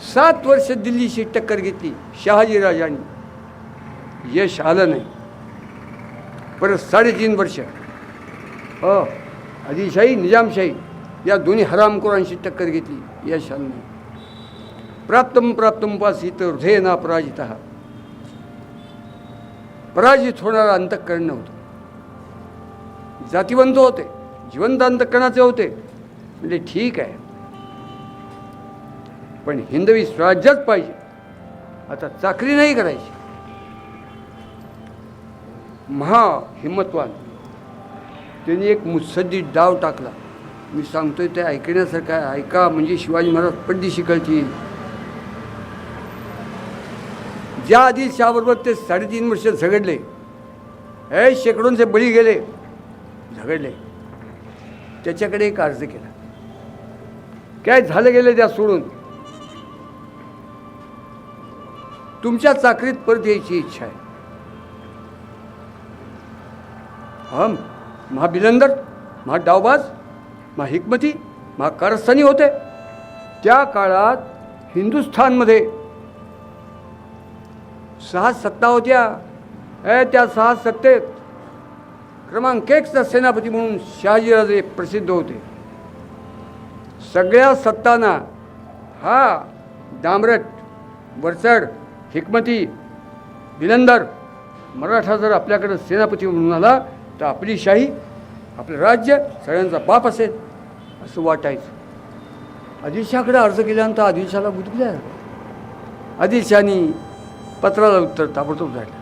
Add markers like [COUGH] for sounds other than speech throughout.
सात वर्ष दिल्लीशी टक्कर घेतली शहाजीराजांनी यश आलं नाही. परत साडेतीन वर्ष. हो, अ आदिशाही निजामशाही या दोन्ही हरामखोरांशी टक्कर घेतली यश आलं नाही. प्राप्तम प्राप्तम उपासित हृदय ना पराजित पराजित होणारा अंतःकरण नव्हतं. जातीवंत होते जिवंत अंतःकरणाचे होते. म्हणजे ठीक आहे. पण हिंदवी स्वराज्यच पाहिजे. आता चाकरी नाही करायची. महा हिंमतवान त्यांनी एक मुत्सद्दी डाव टाकला. मी सांगतोय ते ऐकण्यासारखं आहे. ऐका म्हणजे शिवाजी महाराज पड्डी शिकायची ज्या आधी आदिलशहाबरोबर ते साडेतीन वर्ष झगडले. हे शेकडोंचे बळी गेले झगडले. त्याच्याकडे एक अर्ज केला. काय झालं गेलं त्या सोडून? तुमच्या चाकरीत परत यायची इच्छा आहे. हम महा बिलंदर महा डावबाज महा हिकमती महा कारस्थानी होते. त्या काळात हिंदुस्थानमध्ये सहा सत्ता होत्या. ए त्या सहा सत्तेत क्रमांक एकचा सेनापती म्हणून शहाजीराजे प्रसिद्ध होते. सगळ्या सत्तांना हा दामरट वरचड हिकमती बिलंदर मराठा जर आपल्याकडं सेनापती म्हणून आला तर आपली शाही आपलं राज्य सगळ्यांचा बाप असेल असं वाटायचं. आदिलशाकडे अर्ज केल्यानंतर आदिलशाला गुदगुल्या आदिलशानी पत्राला उत्तर ताबडतोब झालं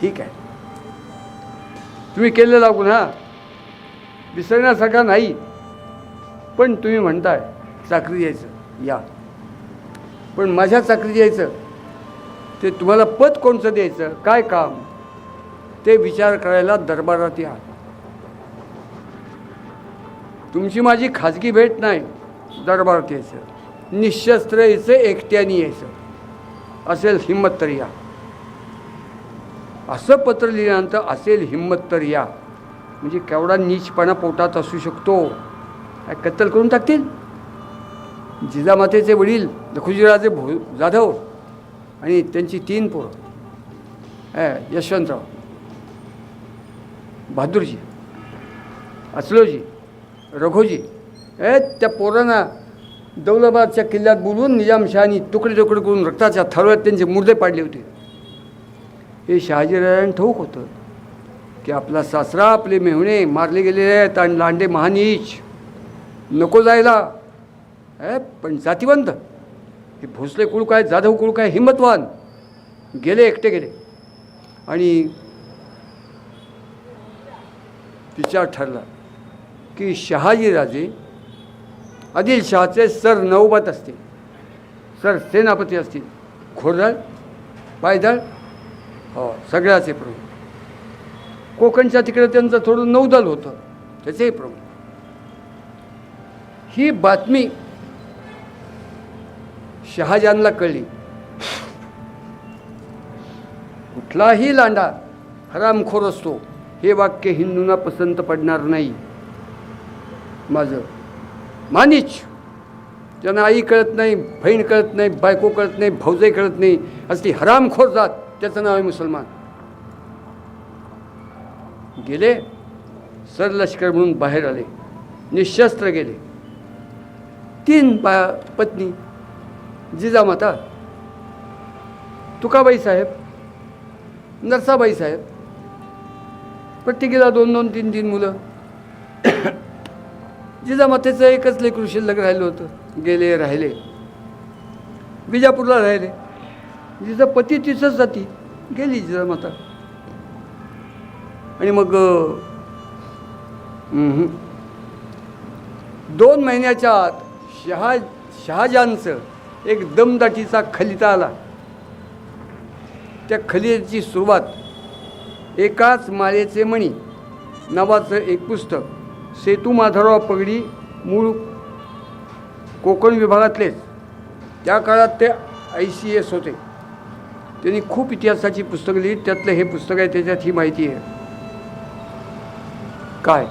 ठीक आहे. तुम्ही केलेला गुन्हा. विसरण्यासारखा नाही. पण तुम्ही म्हणताय चाकरी यायचं या. पण माझ्या चाकरी द्यायचं. ते तुम्हाला पद कोणचं द्यायचं? काय काम? ते विचार करायला दरबारात या. तुमची माझी खाजगी भेट नाही दरबारात यायचं. निशस्त्र यायचं एकट्याने यायचं. असेल हिंमत तर या. असं पत्र लिहिल्यानंतर असेल हिंमत तर या. म्हणजे केवढा नीचपणा पोटात असू शकतो. काय कत्तल करून टाकतील? जिजामातेचे वडील लखुजीराजे भो जाधव आणि त्यांची तीन पोरं. यशवंतराव बहादूरजी असलोजी रघोजी ए त्या पोरांना दौलबादच्या किल्ल्यात बोलवून निजामशहानी तुकडे तुकडे करून रक्ताच्या थरव्यात त्यांचे मुर्दे पाडले होते. हे शहाजीराजांना ठाऊक होतं की आपला सासरा आपले मेहुणे मारले गेलेले आहेत आणि लांडे महानीच. नको जायला. पण जातीवंत. हे भोसले कुळ काय जाधव कुळ काय हिंमतवान. गेले एकटे गेले. आणि विचार ठरला की शहाजीराजे आदिलशहाचे सर नौबत असतील. सर सेनापती असतील. घोरदळ पायदळ हो सगळ्याचे प्रमुख. कोकणच्या तिकडे त्यांचं थोडं नौदल होतं. त्याचेही प्रमुख. ही बातमी शहाजहानला कळली. कुठलाही लांडा हरामखोर असतो हे वाक्य हिंदूंना पसंत पडणार नाही. माझं मानिच. ज्यांना आई कळत नाही बहीण कळत नाही बायको कळत नाही भाऊजाई कळत नाही असली हरामखोर जात त्याचं नाव आहे मुसलमान. गेले सर लष्कर म्हणून बाहेर आले निशस्त्र गेले. तीन बा पत्नी जिजामाता तुकाबाई साहेब नरसाबाई साहेब प्रत्येकीला दोन दोन तीन तीन मुलं. [COUGHS] जिजामातेचं एकच लेकरू शिल्लक राहिलं होतं गेले राहिले. विजापूरला राहिले. जिचा पती तिचंच जाती गेली जिजामाता आणि मग दोन महिन्याच्या आत शहा शहाजहानचं एक दमदाटीचा खलिता आला. त्या खलिताची सुरुवात एकाच माळेचे मणी नावाचं एक पुस्तक सेतू माधवराव पगडी मूळ कोकण विभागातलेच. त्या काळात ते आय सी एस होते. त्यांनी खूप इतिहासाची पुस्तकं लिहिली त्यातलं हे पुस्तक आहे त्याच्यात ही माहिती आहे. काय?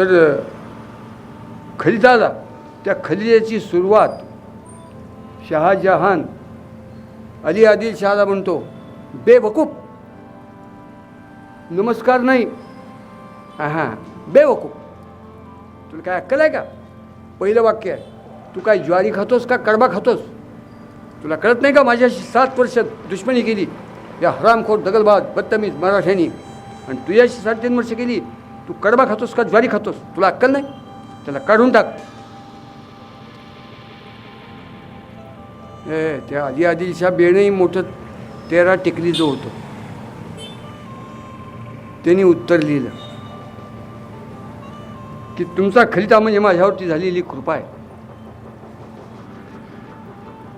तर अ, खलिदाला त्या खलिदाची सुरुवात शहाजहान अली आदिल शहाला म्हणतो. बेवकूफ. नमस्कार नाही. हां बेवकूफ. तुला काय अक्कल आहे का? पहिलं वाक्य आहे तू काय ज्वारी खातोस का कडबा खातोस? तुला कळत नाही का माझ्याशी सात वर्ष दुश्मनी केली? या हरामखोर दगलबाज बदतमीज मराठ्यांनी. आणि तुझ्याशी साडेतीन वर्ष केली? तू कडबा खातोस का ज्वारी खातोस? तुला अक्कल नाही? त्याला काढून टाक. ए त्या आधी आधीच्या बेणही मोठं तेरा टिकली जो होतो. त्यांनी उत्तर लिहिलं. की तुमचा खलिता म्हणजे माझ्यावरती झालेली कृपा आहे.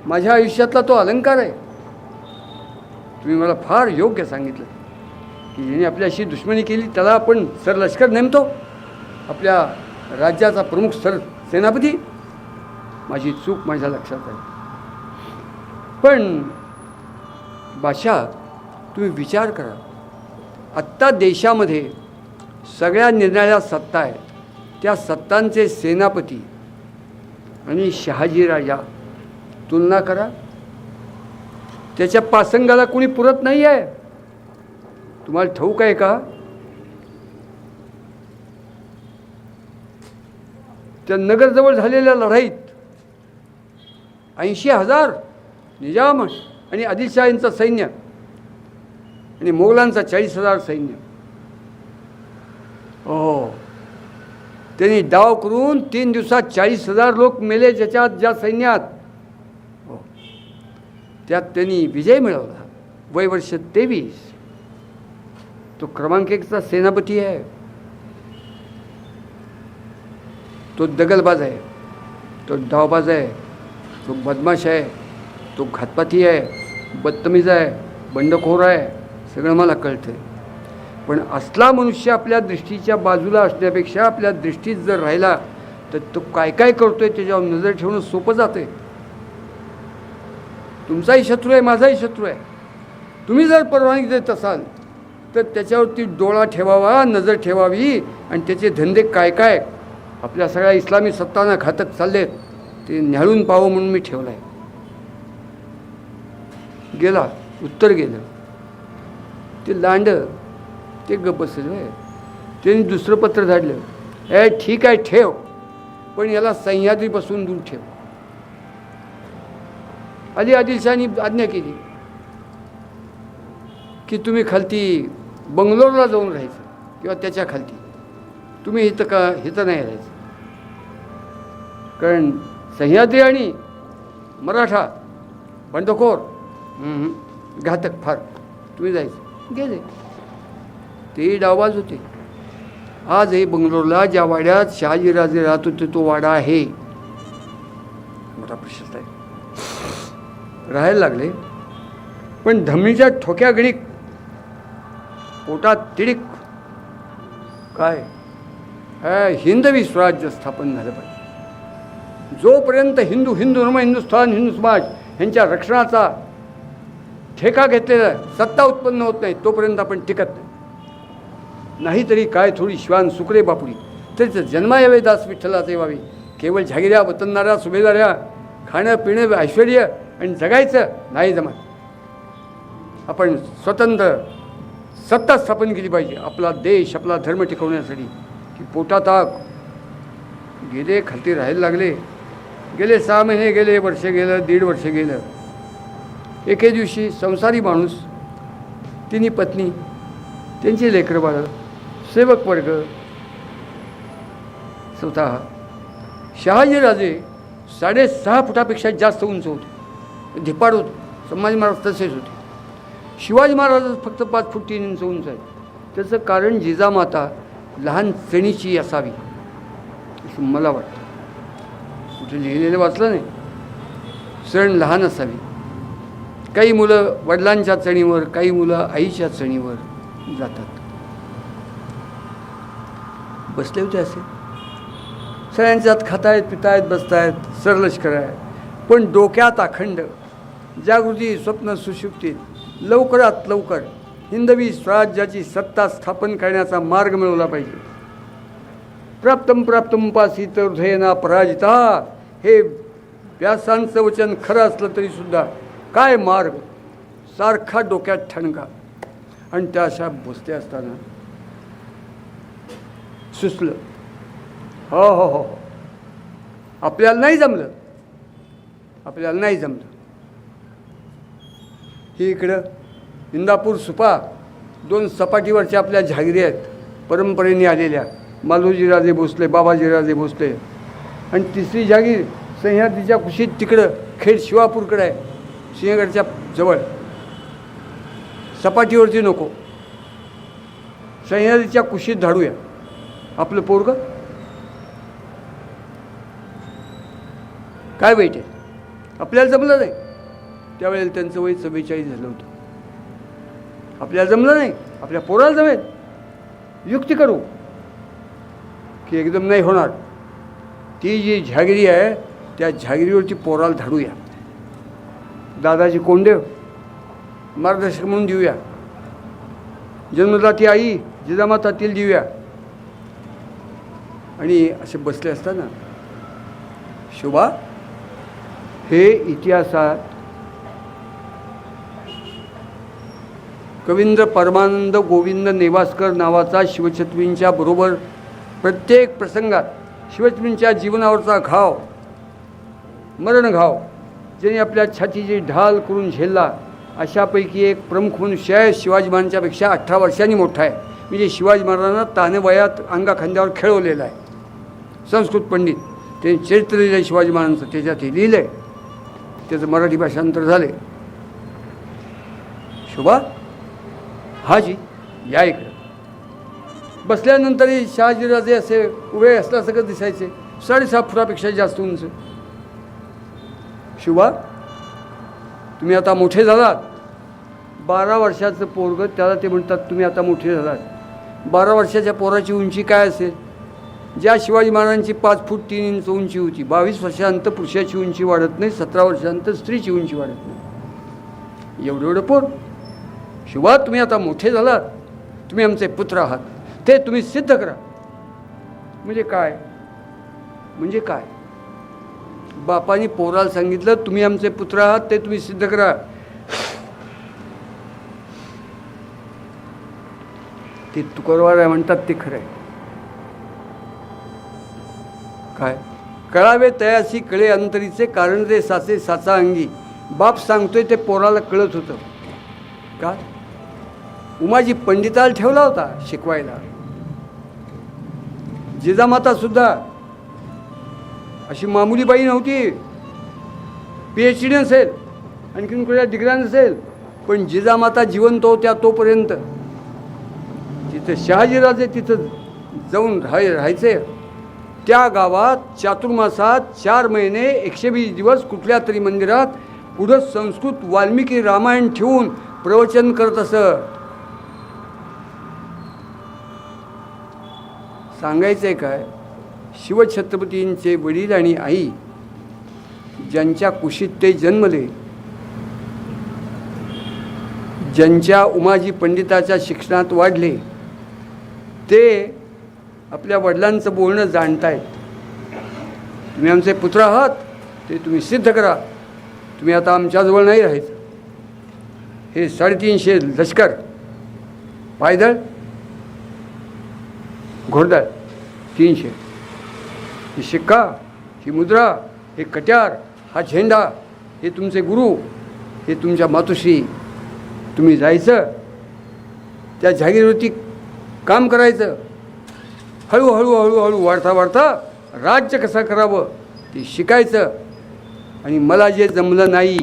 माझ्या आयुष्यातला तो अलंकार आहे. तुम्ही मला फार योग्य सांगितलं. की ज्याने आपल्याशी दुश्मनी केली त्याला आपण सर लष्कर नेमतो. आपल्या राज्याचा प्रमुख सर सेनापती. माझी चूक माझ्या लक्षात आहे. पण भाषा तुम्ही विचार करा. आत्ता देशामध्ये सगळ्या निर्णयाला सत्ता आहेत त्या सत्तांचे सेनापती आणि शहाजी राजा तुलना करा. त्याच्या पासंगाला कोणी पुरत नाही आहे तुम्हाला ठाऊक आहे का? त्या नगरजवळ झालेल्या लढाईत ऐंशी हजार निजाम आणि आदिलशाहींचं सैन्य आणि मोगलांचा चाळीस हजार सैन्य. हो, हो. त्यांनी डाव करून तीन दिवसात चाळीस हजार लोक मेले ज्याच्यात ज्या सैन्यात. हो. त्यात त्यांनी विजय मिळवला. वय वर्ष तेवीस. तो क्रमांक एकचा सेनापती आहे. तो दगलबाज आहे. तो डावबाज आहे. तो बदमाश आहे. तो घातपाती आहे. बदतमीज आहे. बंडखोर आहे. सगळं मला कळतं पण असला मनुष्य आपल्या दृष्टीच्या बाजूला असण्यापेक्षा आपल्या दृष्टीत जर राहिला तर तो काय काय करतोय त्याच्यावर नजर ठेवणं सोपं जाते तुमचाही शत्रू आहे माझाही शत्रू आहे. तुम्ही जर परवानगी देत असाल तर त्याच्यावरती डोळा ठेवावा नजर ठेवावी आणि त्याचे धंदे काय काय? आपल्या सगळ्या इस्लामी सत्तांना घातक चाललेत. ते न्याळून पाहावं म्हणून मी ठेवलं आहे गेला उत्तर गेलं. ते लांड ते गप बसलं आहे त्यांनी दुसरं पत्र धाडलं. ए ठीक आहे ठेव. पण याला सह्याद्रीपासून दूर ठेव. अली आदिलशाहानी आज्ञा केली. की तुम्ही खालती बंगलोरला जाऊन राहायचं किंवा त्याच्या खालती. तुम्ही इथं का इथं नाही राहायचं. कारण सह्याद्री आणि मराठा बंडखोर घातक फार. तुम्ही जायचं. गेले. ते डावबाज होते. आजही बंगलोरला ज्या वाड्यात शहाजीराजे राहत होते तो वाडा आहे. मोठा प्रशस्त आहे. राहायला लागले. पण धमनीच्या ठोक्या गणिक पोटात तिडीक. काय? हिंदवी स्वराज्य स्थापन झालं पाहिजे. जोपर्यंत हिंदू हिंदू धर्म हिंदुस्थान हिंदू समाज यांच्या रक्षणाचा ठेका घेतलेला सत्ता उत्पन्न होत नाही तोपर्यंत आपण टिकत नाही. नाहीतरी काय थोडी श्वान सुकरे बापुडी. तरीच जन्मा यावे दास विठ्ठलाचे व्हावी. केवळ झागिऱ्या वतनणाऱ्या सुभेदाऱ्या खाणं पिणं ऐश्वर आणि जगायचं नाही जमत. आपण स्वतंत्र सत्ता स्थापन केली पाहिजे. आपला देश आपला धर्म टिकवण्यासाठी. की पोटात आग गेले खालती राहायला लागले. गेले सहा महिने गेले वर्ष गेलं दीड वर्ष गेलं. एके दिवशी संसारी माणूस तिन्ही पत्नी त्यांची लेकरं बाळं सेवक वर्ग स्वतः शहाजीराजे साडेसहा फुटापेक्षा जास्त उंच होते. धिपाड होते संभाजी महाराज तसेच होते. शिवाजी महाराज फक्त पाच फूट तीन इंच उंच आहेत. त्याचं कारण जिजामाता लहान चणीची असावी असं मला वाटतं. कुठे लिहिलेलं वाचलं नाही. सण लहान असावी. काही मुलं वडिलांच्या चणीवर काही मुलं आईच्या चणीवर जातात. बसले होते असे. सगळ्यांच्यात खातायत पितायत बसतायत सरलष्कर आहे पण डोक्यात अखंड जागृती स्वप्न सुशुक्तीत लवकरात लवकर हिंदवी स्वराज्याची सत्ता स्थापन करण्याचा मार्ग मिळवला पाहिजे. प्राप्तम प्राप्तम उपासित हृदयना पराजिता हे व्यासांचं वचन खरं असलं तरीसुद्धा काय मार्ग? सारखा डोक्यात ठणका. आणि त्या अशा बसल्या असताना सुचलं हो, हो हो हो. आपल्याला नाही जमलं. आपल्याला नाही जमलं. ही इकडं. इंदापूर सुपा दोन सपाटीवरच्या आपल्या झागिरी आहेत परंपरेने आलेल्या. मालोजीराजे भोसले बाबाजीराजे भोसले. आणि तिसरी जागीर सह्याद्रीच्या कुशीत तिकडं खेड शिवापूरकडे आहे सिंहगडच्या जवळ. सपाटीवरती नको. सह्याद्रीच्या कुशीत धाडूया. आपलं पोरग? काय वाईट आहे आपल्याला जमलं नाही. त्यावेळेला त्यांचं वय चव्वेचाळीस झालं होतं. आपल्याला जमलं नाही. आपल्या पोराला जमेल. युक्ती करू की एकदम नाही होणार. ती जी झागिरी आहे त्या झागिरीवरती पोराला धाडूया. दादाजी कोंडेव मार्गदर्शक म्हणून देऊया. जन्मदाती आई जिजामातातील देऊया. आणि असे बसले असताना शोभा हे इतिहासात कवींद्र परमानंद गोविंद नेवासकर नावाचा शिवछत्रींच्या बरोबर प्रत्येक प्रसंगात शिवछत्रींच्या जीवनावरचा घाव मरण घाव ज्याने आपल्या छातीची ढाल करून झेलला अशापैकी एक प्रमुख मनुष्य आहे शिवाजी महाराजांच्यापेक्षा अठरा वर्षांनी मोठा आहे. म्हणजे शिवाजी महाराजांना ताने वयात अंगाखांद्यावर खेळवलेला आहे. संस्कृत पंडित त्यांनी चरित्र लिहिलं आहे शिवाजी महाराजांचं त्याच्यात हे लिहिलं आहे त्याचं मराठी भाषांतर झाले शोभा? हाजी या इकडं. बसल्यानंतरही शहाजीराजे असे उभे असल्यासारखं दिसायचे. साडेसहा फुटापेक्षा जास्त उंच. शिवा तुम्ही आता मोठे झालात. बारा वर्षाचं पोरग त्याला ते म्हणतात तुम्ही आता मोठे झालात. बारा वर्षाच्या पोराची उंची काय असेल? ज्या शिवाजी महाराजांची पाच फूट तीन इंच उंची होती. बावीस वर्षांत पुरुषाची उंची वाढत नाही सतरा वर्षांत स्त्रीची उंची वाढत नाही. एवढं एवढं पोर. शिवा तुम्ही आता मोठे झालात. तुम्ही आमचे पुत्र आहात. ते तुम्ही सिद्ध करा. म्हणजे काय? म्हणजे काय? बापाने पोराला सांगितलं तुम्ही आमचे पुत्र आहात ते तुम्ही सिद्ध करा. ते तुकोरवार म्हणतात ते खरं आहे. काय? कळावे तयासी कळे अंतरीचे कारण रे साचे साचा अंगी. बाप सांगतोय ते पोराला कळत होतं. का? उमाजी पंडिताला ठेवला होता शिकवायला. जिजामाता सुद्धा अशी मामुली बाई नव्हती. पी एच डी नसेल आणखीन कुठल्या डिग्र्या नसेल पण जिजामाता जिवंत होत्या तोपर्यंत. जिथं शहाजीराजे तिथं जाऊन राहाय राहायचे. त्या गावात चातुर्मासात चार महिने एकशे वीस दिवस कुठल्या तरी मंदिरात पुढं संस्कृत वाल्मिकी रामायण ठेवून प्रवचन करत असत. सांगायचं आहे काय? शिवछत्रपतींचे वडील आणि आई ज्यांच्या कुशीत ते जन्मले ज्यांच्या उमाजी पंडिताच्या शिक्षणात वाढले ते आपल्या वडिलांचं बोलणं जाणतायत. तुम्ही आमचे पुत्र आहात ते तुम्ही सिद्ध करा. तुम्ही आता आमच्याजवळ नाही राहायचं. हे साडेतीनशे लष्कर पायदळ घोडदळ तीनशे. ही शिक्का ही मुद्रा हे कट्यार हा झेंडा हे तुमचे गुरु हे तुमच्या मातोश्री. तुम्ही जायचं त्या जागीरवरती काम करायचं. हळूहळू हळूहळू वाढता वाढता राज्य कसं करावं ते शिकायचं. आणि मला जे जमलं नाही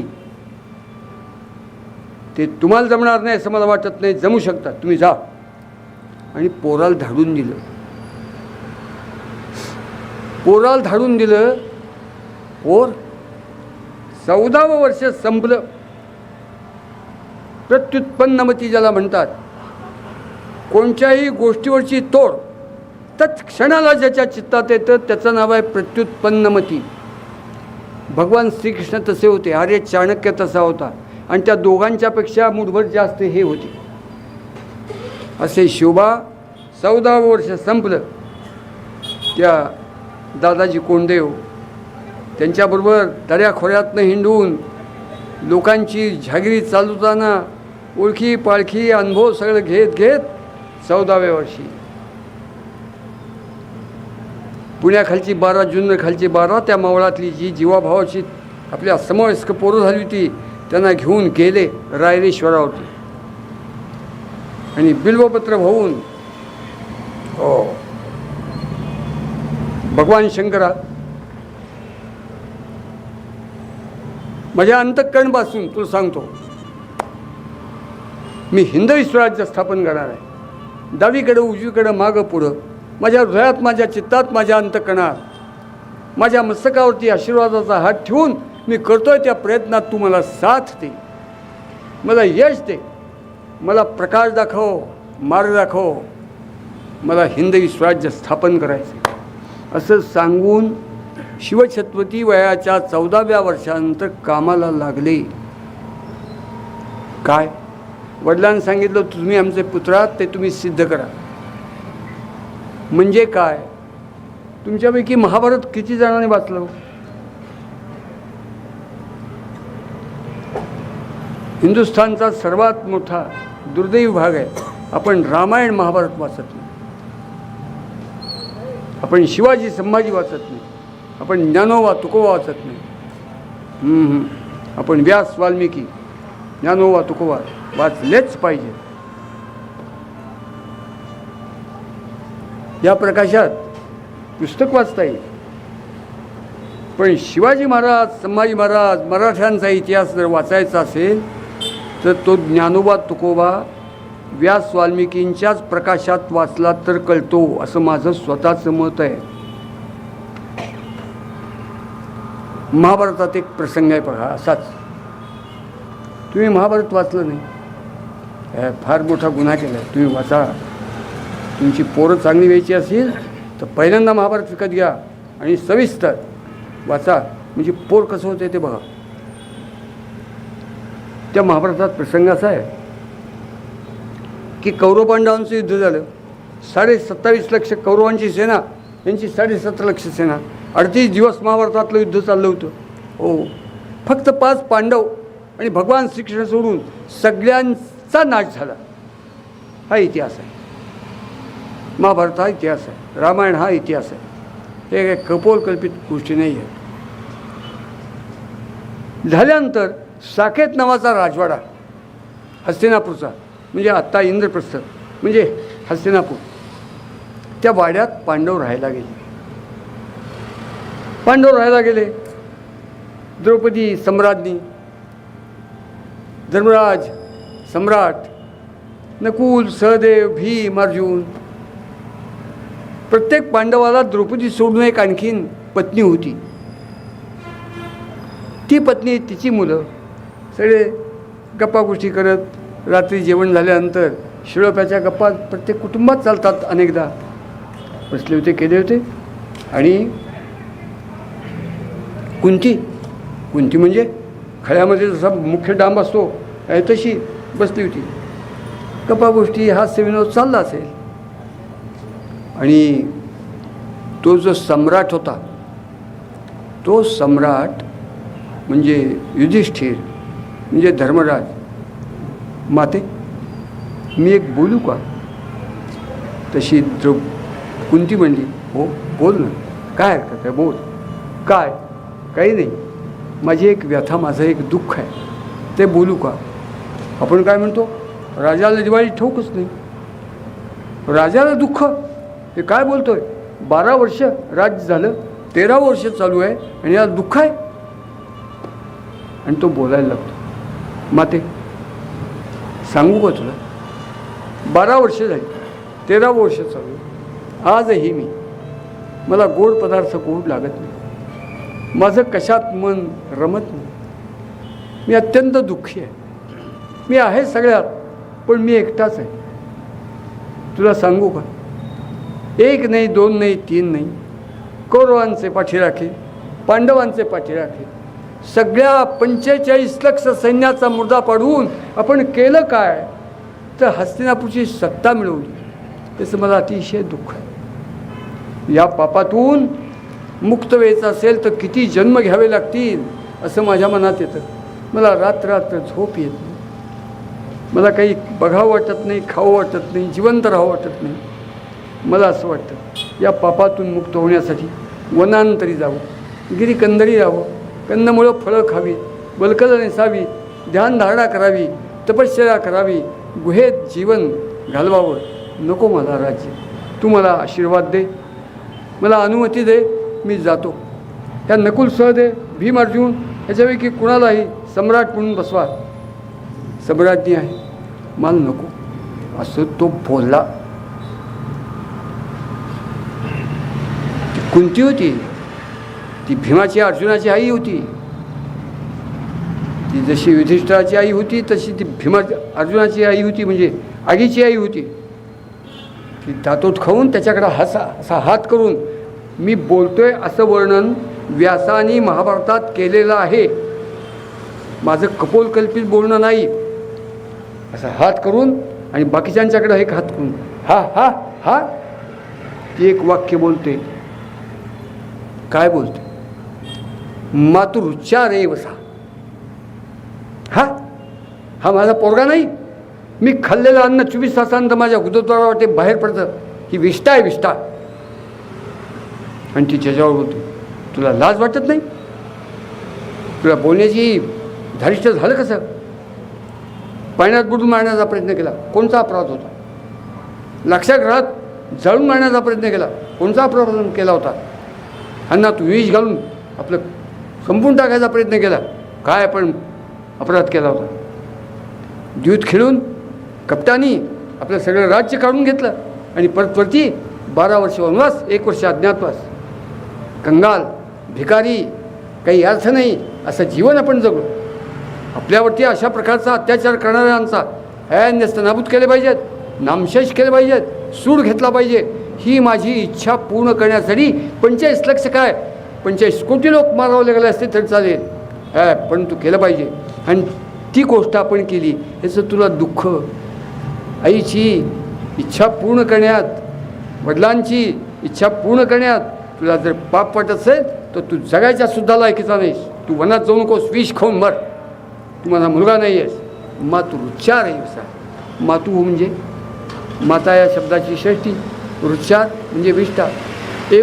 ते तुम्हाला जमणार नाही असं मला वाटत नाही. जमू शकता. तुम्ही जा. आणि पोराला धाडून दिलं. पोराला धाडून दिलं पोर चौदावं वर्ष संपलं. प्रत्युत्पन्नमती ज्याला म्हणतात कोणत्याही गोष्टीवरची तोड तत्क्षणाला ज्याच्या चित्तात येतं त्याचं नाव आहे प्रत्युत्पन्नमती. भगवान श्रीकृष्ण तसे होते. आर्य चाणक्य तसा होता. आणि त्या दोघांच्यापेक्षा मूठभर जास्त हे होते. असे शोभा चौदावं वर्ष संपलं. त्या दादाजी कोंडदेव त्यांच्याबरोबर दऱ्याखोऱ्यातनं हिंडून लोकांची झागिरी चालवताना ओळखी पाळखी अनुभव सगळं घेत घेत चौदाव्या वर्षी. पुण्याखालची बारा जुन्नरखालची बारा त्या मावळातली जी जीवाभावाची आपल्या समवयस्क पोरं झाली होती त्यांना घेऊन गेले रायरेश्वरावरती. आणि बिल्वपत्र होऊन हो भगवान शंकरा माझ्या अंतकरणपासून तुला सांगतो मी हिंदवी स्वराज्य स्थापन करणार आहे. डावीकडं उजवीकडं मागं पुढं माझ्या हृदयात माझ्या चित्तात माझ्या अंतकणात माझ्या मस्तकावरती आशीर्वादाचा हात ठेवून मी करतोय त्या प्रयत्नात तू मला साथ दे. मला यश दे. मला प्रकाश दाखव मार्ग दाखव. मला हिंदवी स्वराज्य स्थापन करायचं असं सांगून शिवछत्रपती वयाच्या चौदाव्या वर्षानंतर कामाला लागले. काय? वडिलांनी सांगितलं तुम्ही आमचे पुत्र आहात ते तुम्ही सिद्ध करा. म्हणजे काय? तुमच्यापैकी महाभारत किती जणांनी वाचलं? हिंदुस्थानचा सर्वात मोठा दुर्दैव भाग आहे. आपण रामायण महाभारत वाचत नाही. आपण शिवाजी संभाजी वाचत नाही. आपण ज्ञानोवा तुकोवा वाचत नाही. आपण व्यास वाल्मिकी ज्ञानोवा तुकोवा वाचलेच पाहिजे. या प्रकाशात पुस्तक वाचता येईल. पण शिवाजी महाराज संभाजी महाराज मराठ्यांचा इतिहास जर वाचायचा असेल तर तो ज्ञानोबा तुकोबा व्यास वाल्मिकींच्याच प्रकाशात वाचला तर कळतो असं माझं स्वतःचं मत आहे. महाभारतात एक प्रसंग आहे बघा असाच. तुम्ही महाभारत वाचलं नाही? फार मोठा गुन्हा केला आहे तुम्ही वाचा. तुमची पोरं चांगली व्हायची असेल तर पहिल्यांदा महाभारत विकत घ्या आणि सविस्तर वाचा. म्हणजे पोर कसं होते ते बघा. त्या महाभारतात प्रसंग असा आहे की कौरव पांडवांचं युद्ध झालं. साडे सत्तावीस लक्ष कौरवांची सेना यांची साडेसतरा लक्ष सेना. अडतीस दिवस महाभारतातलं युद्ध चाललं होतं. हो. फक्त पाच पांडव आणि भगवान श्रीकृष्ण सोडून सगळ्यांचा नाश झाला. हा इतिहास आहे. महाभारत हा इतिहास आहे. रामायण हा इतिहास आहे. हे काही कपोलकल्पित गोष्टी नाही आहेत झाल्यानंतर साकेत नावाचा राजवाडा हस्तिनापूरचा म्हणजे आत्ता इंद्रप्रस्थ म्हणजे हस्तिनापूर. त्या वाड्यात पांडव राहायला गेले. पांडव राहायला गेले. द्रौपदी सम्राज्ञी धर्मराज सम्राट नकुल सहदेव भीम अर्जुन. प्रत्येक पांडवाला द्रौपदी सोडून एक आणखीन पत्नी होती. ती पत्नी तिची मुलं. सगळे गप्पागोष्टी करत रात्री जेवण झाल्यानंतर शिळोप्याच्या गप्पा प्रत्येक कुटुंबात चालतात अनेकदा. बसले होते केले होते. आणि कुंती कुंती म्हणजे खळ्यामध्ये जसा मुख्य डांब असतो आहे तशी बसली होती. गप्पा गोष्टी हास्य चालला असेल. आणि तो जो सम्राट होता तो सम्राट म्हणजे युधिष्ठिर. म्हणजे धर्मराज माते मी एक बोलू का? तशी द्रौ कुंती म्हणली हो बोल ना. काय हरकत आहे? बोल. काय? काही नाही. माझी एक व्यथा माझं एक दुःख आहे. ते बोलू का? आपण काय म्हणतो? राजाला दिवाळी ठोकच नाही. राजाला दुःख? हे काय बोलतोय? बारा वर्ष राज्य झालं तेरा वर्ष चालू आहे आणि याला दुःख आहे? आणि तो बोलायला लागतो. माते सांगू का तुला? बारा वर्ष झाली तेरा वर्ष चालू. आजही मी मला गोड पदार्थ गोड लागत नाही. माझं कशात मन रमत नाही. मी अत्यंत दुःखी आहे. मी आहे सगळ्यात पण मी एकटाच आहे. तुला सांगू का? एक नाही दोन नाही तीन नाही. कौरवांचे पाठीराखे पांडवांचे पाठीराखे सगळ्या पंचेचाळीस लक्ष सैन्याचा मुर्दा पाडवून आपण केलं काय? तर हस्तिनापूरची सत्ता मिळवली. त्याचं मला अतिशय दुःख आहे. या पापातून मुक्त व्हायचं असेल तर किती जन्म घ्यावे लागतील असं माझ्या मनात येतं. मला रात्र झोप येत नाही. मला काही बघावं वाटत नाही खावं वाटत नाही जिवंत राहावं वाटत नाही. मला असं वाटतं या पापातून मुक्त होण्यासाठी वनांतरी जावं गिरीकंदरी राहावं. कंदमुळं फळं खावी बलकलं नेसावी ध्यानधारणा करावी तपश्चर्या करावी गुहेत जीवन घालवावं. नको मला राज्य. तू मला आशीर्वाद दे. मला अनुमती दे मी जातो. ह्या नकुल सहदे भीम अर्जुन ह्याच्यापैकी कुणालाही सम्राट म्हणून बसवा. सम्राज्ञी आहे. मला नको. असं तो बोलला. ती कुंती होती. ती भीमाची अर्जुनाची आई होती. ती जशी युधिष्ठराची आई होती तशी ती भीमा अर्जुनाची आई होती म्हणजे आगीची आई होती. ती दातोट खाऊन त्याच्याकडे हसा असा हात करून मी बोलतोय असं वर्णन व्यासानी महाभारतात केलेलं आहे. माझं कपोलकल्पित बोलणं नाही. असा हात करून आणि बाकीच्यांच्याकडे एक हात करून हा हा हा. ती एक वाक्य बोलते. काय बोलते? मातृच्चार ए वसा हा? हा माझा पोरगा नाही? मी खाल्लेलं अन्न चोवीस तासानंतर माझ्या गुदद्वारा वाटे बाहेर पडतं. ही विष्ठा आहे विष्ठा. आणि ती त्याच्यावर बोलते तुला लाज वाटत नाही? तुला बोलण्याची धारिष्ट झालं कसं पाण्यात बुडून मारण्याचा प्रयत्न केला. कोणता अपराध होता? लक्षागृहात जळून मारण्याचा प्रयत्न केला. कोणता अपराध केला होता? अन्नात विष घालून आपलं संपून टाकायचा प्रयत्न केला. काय आपण अपराध केला होता? द्यूत खेळून कप्तानी आपलं सगळं राज्य काढून घेतलं आणि परतवरती बारा वर्ष वनवास एक वर्ष अज्ञातवास. कंगाल भिकारी काही अर्थ नाही असं जीवन आपण जगलो आपल्यावरती अशा प्रकारचा अत्याचार करणाऱ्यांचा ह्या नाबूद केले पाहिजेत नामशेष केले पाहिजेत सूड घेतला पाहिजे. ही माझी इच्छा पूर्ण करण्यासाठी पंचेचाळीस लक्ष काय? पंचेचाळीस कोटी लोक मारावं लागले असते तरी चालेल. हा परंतु केलं पाहिजे. आणि ती गोष्ट आपण केली याचं तुला दुःख. आईची इच्छा पूर्ण करण्यात वडिलांची इच्छा पूर्ण करण्यात तुला जर पाप वाटत असेल तर तू जगायच्या सुद्धा लायकीचा नाहीस. तू वनात जाऊ नकोस विष खाऊन मर. तू माझा मुलगा नाही आहेस मातू रुच्चार आहे विसा मातू म्हणजे? माता या शब्दाची षष्टी रुच्चार म्हणजे विष्ठा. ए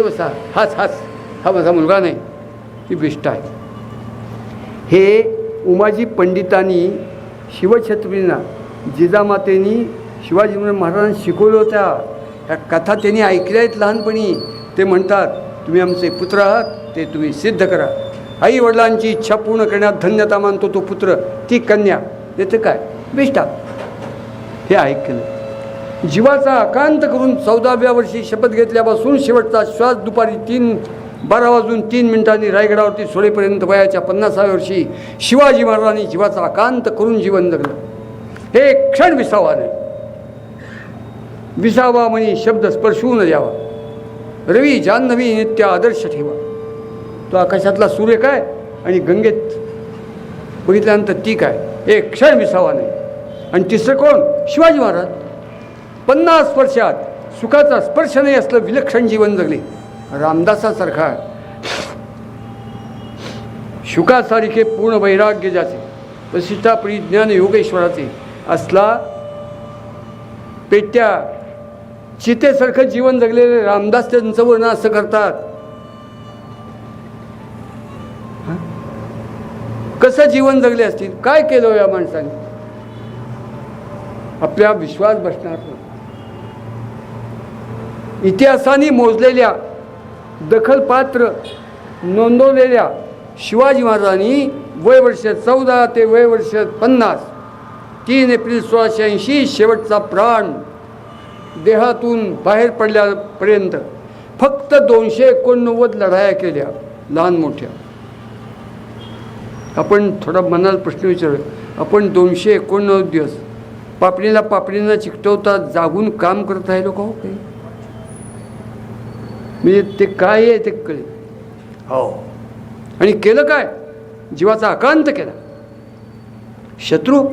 हाच हाच हा माझा मुलगा नाही ती बिष्ट आहे. हे उमाजी पंडितांनी शिवछत्रींना जिजामातेनी शिवाजी महाराजांना शिकवलं होत्या ह्या कथा त्यांनी ऐकल्या आहेत लहानपणी. ते म्हणतात तुम्ही आमचे पुत्र आहात ते तुम्ही सिद्ध करा. आई वडिलांची इच्छा पूर्ण करण्यात धन्यता मानतो तो पुत्र ती कन्या. याचं काय? बिष्टा हे ऐकलं. जीवाचा आकांत करून चौदाव्या वर्षी शपथ घेतल्यापासून शेवटचा श्वास दुपारी तीन बारा वाजून तीन मिनिटांनी रायगडावरती सोडेपर्यंत वयाच्या पन्नासाव्या वर्षी शिवाजी महाराजांनी जीवाचा आकांत करून जीवन जगलं. हे क्षण विसावा नाही. विसावा म्हणी शब्द स्पर्शवून द्यावा. रवी जान्हवी नित्य आदर्श ठेवा. तो आकाशातला सूर्य काय आणि गंगेत बघितल्यानंतर ती काय? हे क्षण विसावा नाही. आणि तिसरं कोण? शिवाजी महाराज. पन्नास वर्षात सुखाचा स्पर्श नाही असलं विलक्षण जीवन जगले. रामदासासारखा शुकासारखे पूर्ण वैराग्य ज्याचे वसिष्ठापरी ज्ञान योगेश्वराचे असला पेट्या चितेसारखं जीवन जगलेले रामदास त्यांचं वर्णन असं करतात. कसं जीवन जगले असतील? काय केलं या माणसाने? आपल्या विश्वास बसणार इतिहासाने मोजलेल्या दखलपात्र नोंदवलेल्या शिवाजी महाराजांनी वय वर्ष चौदा ते वय वर्ष पन्नास तीन एप्रिल सोळाशे ऐंशी शेवटचा प्राण देहातून बाहेर पडल्यापर्यंत फक्त दोनशे एकोणनव्वद लढाया केल्या लहान मोठ्या. आपण थोडा मनाला प्रश्न विचारूया. आपण दोनशे एकोणनव्वद दिवस पापणीला पापणीला चिकटवता जागून काम करत राहिलो का हो काही? म्हणजे ते काय आहे ते कळेल. हो. आणि केलं काय? जीवाचा आकांत केला. शत्रू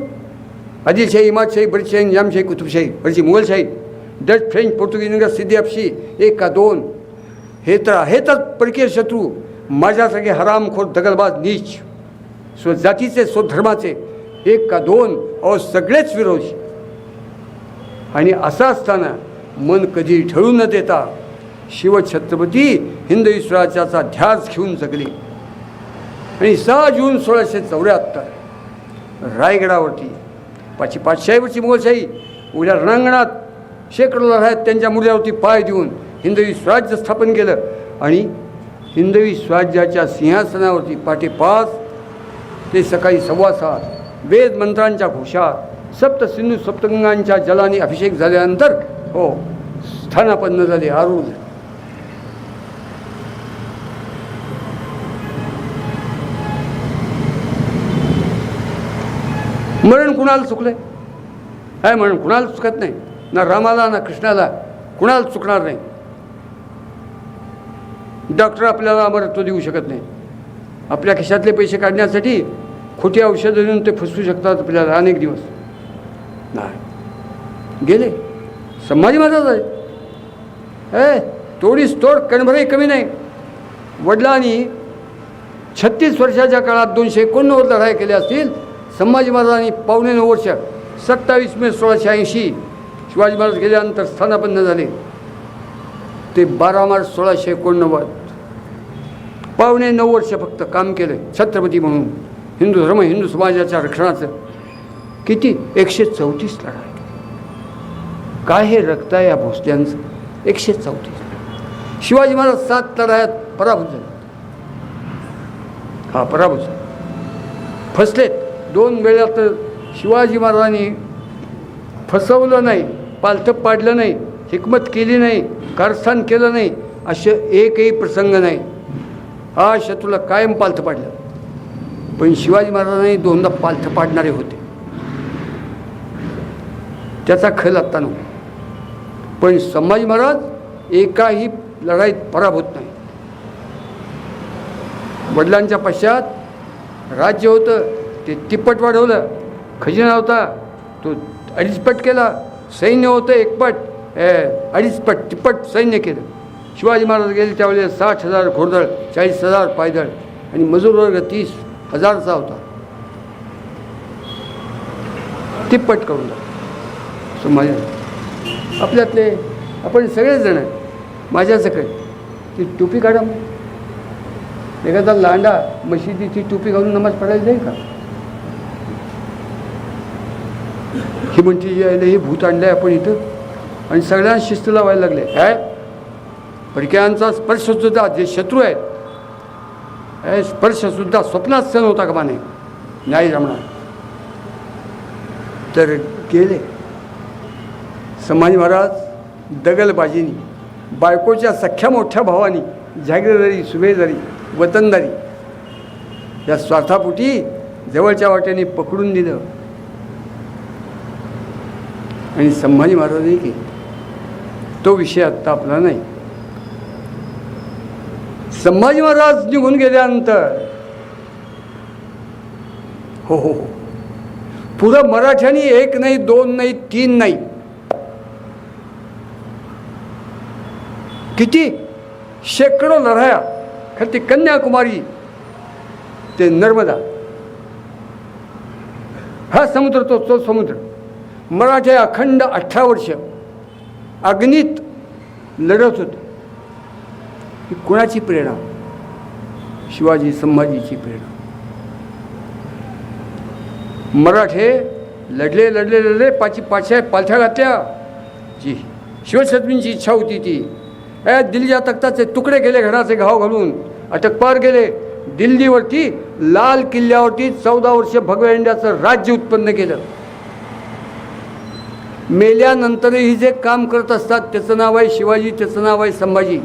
आदिलशाही इमादशाही बरीचशाही निजामशाही कुतुबशाही बरीचशी मुघलशाही डच फ्रेंच पोर्तुगीज इंग्रज सिद्धी अपशी एक का दोन. हे तर आहेतच परकीय शत्रू. माझ्यासारखे हरामखोर दगलबाज नीच. स्वजातीचे स्वधर्माचे एक का दोन अहो सगळेच विरोधी. आणि असं असताना मन कधी ढळू न देता शिवछत्रपती हिंदविश्वासाचा ध्यास घेऊन जगले. आणि सहा जून सोळाशे चौऱ्याहत्तर रायगडावरती पाचशे पाचशाहीवरची मोगलशाही उद्या रणांगणात शेकडो लढायत त्यांच्या मुर्द्यावरती पाय देऊन हिंदवी स्वराज्य स्थापन केलं. आणि हिंदवी स्वराज्याच्या सिंहासनावरती पाठे पाच ते सकाळी सव्वा सात वेद मंत्रांच्या घोषात सप्त सिंधू सप्तगंगांच्या जलाने अभिषेक झाल्यानंतर हो स्थानापन्न झाले आरूढ मरण कुणाला चुकलंय? काय मरण कुणाला चुकत नाही? ना रामाला ना कृष्णाला कुणाला चुकणार नाही? डॉक्टर आपल्याला अमरत्व देऊ शकत नाही. आपल्या खिशातले पैसे काढण्यासाठी खोटी औषधं देऊन ते फसवू शकतात आपल्याला अनेक दिवस. नाही. गेले. संभाजी महाराज आहे. ए तोडीस तोड कणभरही कमी नाही. वडिलांनी छत्तीस वर्षाच्या काळात दोनशे एकोणनव्वद लढाई केल्या असतील संभाजी महाराजांनी पावणे नऊ वर्ष सत्तावीस मे सोळाशे ऐंशी शिवाजी महाराज गेल्यानंतर स्थानापन्न झाले. ते बारा मार्च सोळाशे एकोणनव्वद. पावणे नऊ वर्ष फक्त काम केलं छत्रपती म्हणून. हिंदू धर्म हिंदू समाजाच्या रक्षणाचं. किती? एकशे चौतीस लढाई. काय हे रक्त आहे या भोसल्यांचं? एकशे चौतीस. शिवाजी महाराज सात लढायात पराभूत झाले. हा पराभूत झाले. फसलेत. दोन वेळा तर शिवाजी महाराजांनी फसवलं नाही पालथं पाडलं नाही हिकमत केली नाही कारस्थान केलं नाही असे एकही प्रसंग नाही. हा शत्रूला कायम पालथं पाडलं. पण शिवाजी महाराजांनी दोनदा पालथं पाडणारे होते. त्याचा खल आत्ता नव्हता पण संभाजी महाराज एकाही लढाईत पराभूत नाही. वडिलांच्या पश्चात राज्य होतं ते तिप्पट वाढवलं. खजिना होता. तो अडीचपट केला. सैन्य होतं एकपट. अडीचपट तिप्पट सैन्य केलं. शिवाजी महाराज गेले त्यावेळेला साठ हजार घोडदळ चाळीस हजार पायदळ आणि मजूर वर्ग तीस हजारचा होता. तिप्पट करून सो माझ्या आपल्यातले आपण सगळेजण माझ्या सकळे ती टोपी काढा एखादा लांडा मशिदीची टोपी घालून नमाज पडायला जाईल का? ही म्हणते यायला हे भूत आणलं आहे आपण इथं. आणि सगळ्यांना शिस्त लावायला लागले. काय फडक्यांचा स्पर्शसुद्धा जे शत्रू आहेत स्पर्शसुद्धा स्वप्नात सण होता का माने? नाही जमणार. तर गेले. संभाजी महाराज दगलबाजीनी बायकोच्या सख्या मोठ्या भावानी जागीरदारी सुभेदारी वतनदारी या स्वार्थापोटी जवळच्या वाट्याने पकडून दिलं. आणि संभाजी महाराजांनी की तो विषय आत्ता आपला नाही. संभाजी महाराज निघून गेल्यानंतर हो हो हो. पुरं मराठ्यांनी एक नाही दोन नाही तीन नाही. किती? शेकडो लढाया. खरं ते कन्याकुमारी ते नर्मदा. हा समुद्र तो तो समुद्र. मराठे अखंड अठरा वर्ष अग्नीत लढत होते. ही कुणाची प्रेरणा? शिवाजी संभाजीची प्रेरणा. मराठे लढले लढले लढले पाची पाचशे पालथ्या घातल्या. जी शिवछत्रपतींची इच्छा होती ती. ए दिल्लीच्या तख्ताचे तुकडे केले घराचे घाव घालून. अटक पार गेले दिल्लीवरती लाल किल्ल्यावरती चौदा वर्ष भगव्या राज्य उत्पन्न केलं. मेल्यानंतरही जे काम करत असतात त्याचं नाव आहे शिवाजी त्याचं नाव आहे संभाजी.